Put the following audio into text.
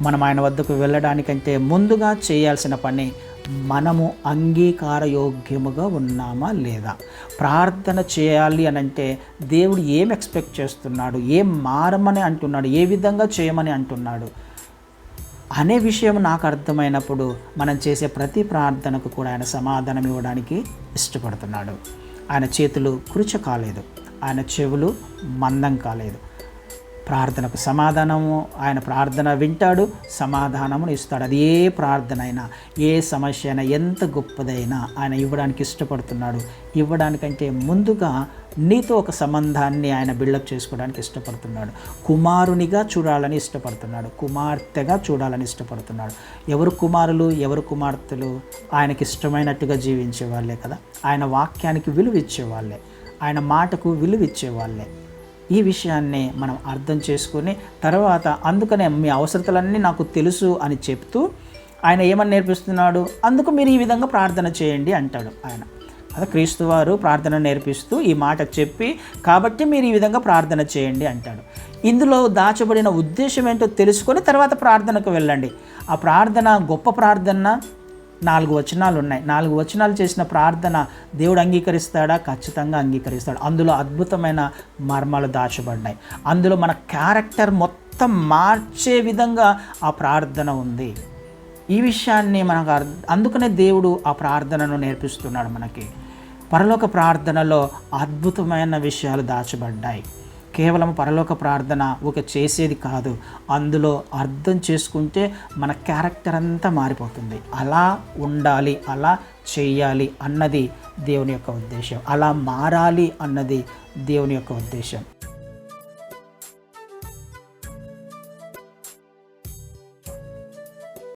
మనం ఆయన వద్దకు వెళ్ళడానికంటే ముందుగా చేయాల్సిన పని మనము అంగీకారయోగ్యముగా ఉన్నామా లేదా? ప్రార్థన చేయాలి అని అంటే దేవుడు ఏం ఎక్స్పెక్ట్ చేస్తున్నాడు? ఏం మారమని అంటున్నాడు? ఏ విధంగా చేయమని అంటున్నాడు? అనే విషయం నాకు అర్థమైనప్పుడు మనం చేసే ప్రతి ప్రార్థనకు కూడా ఆయన సమాధానం ఇవ్వడానికి ఇష్టపడుతున్నాడు. ఆయన చేతులు కృచ కాలేదు. ఆయన చెవులు మందం కాలేదు. ప్రార్థనకు సమాధానము. ఆయన ప్రార్థన వింటాడు సమాధానమును ఇస్తాడు. అది ఏ ప్రార్థన అయినా ఏ సమస్య అయినా ఎంత గొప్పదైనా ఆయన ఇవ్వడానికి ఇష్టపడుతున్నాడు. ఇవ్వడానికంటే ముందుగా నీతో ఒక సంబంధాన్ని ఆయన బిల్డప్ చేసుకోవడానికి ఇష్టపడుతున్నాడు. కుమారునిగా చూడాలని ఇష్టపడుతున్నాడు. కుమార్తెగా చూడాలని ఇష్టపడుతున్నాడు. ఎవరు కుమారులు ఎవరు కుమార్తెలు ఆయనకి ఇష్టమైనట్టుగా జీవించే వాళ్ళే కదా. ఆయన వాక్యానికి విలువ ఇచ్చేవాళ్ళే ఆయన మాటకు విలువ ఇచ్చేవాళ్ళే ఈ విషయాన్ని మనం అర్థం చేసుకుని తర్వాత అందుకనే మీ అవసరతలన్నీ నాకు తెలుసు అని చెప్తూ ఆయన ఏమని నేర్పిస్తున్నాడు? అందుకు మీరు ఈ విధంగా ప్రార్థన చేయండి అంటాడు ఆయన. అదే క్రీస్తు వారు ప్రార్థన నేర్పిస్తూ ఈ మాట చెప్పి కాబట్టి మీరు ఈ విధంగా ప్రార్థన చేయండి అంటాడు. ఇందులో దాచబడిన ఉద్దేశం ఏంటో తెలుసుకొని తర్వాత ప్రార్థనకు వెళ్ళండి. ఆ ప్రార్థన గొప్ప ప్రార్థన నాలుగు వచనాలు ఉన్నాయి. నాలుగు వచనాలు చేసిన ప్రార్థన దేవుడు అంగీకరిస్తాడా? ఖచ్చితంగా అంగీకరిస్తాడు. అందులో అద్భుతమైన మర్మాలు దాచబడ్డాయి అందులో మన క్యారెక్టర్ మొత్తం మార్చే విధంగా ఆ ప్రార్థన ఉంది. ఈ విషయాన్ని మనకు అందుకనే దేవుడు ఆ ప్రార్థనను నేర్పిస్తున్నాడు మనకి. పరలోక ప్రార్థనలో అద్భుతమైన విషయాలు దాచబడ్డాయి. కేవలం పరలోక ప్రార్థన ఒక చేసేది కాదు. అందులో అర్థం చేసుకుంటే మన క్యారెక్టర్ అంతా మారిపోతుంది. అలా ఉండాలి అలా చేయాలి అన్నది దేవుని యొక్క ఉద్దేశం. అలా మారాలి అన్నది దేవుని యొక్క ఉద్దేశం.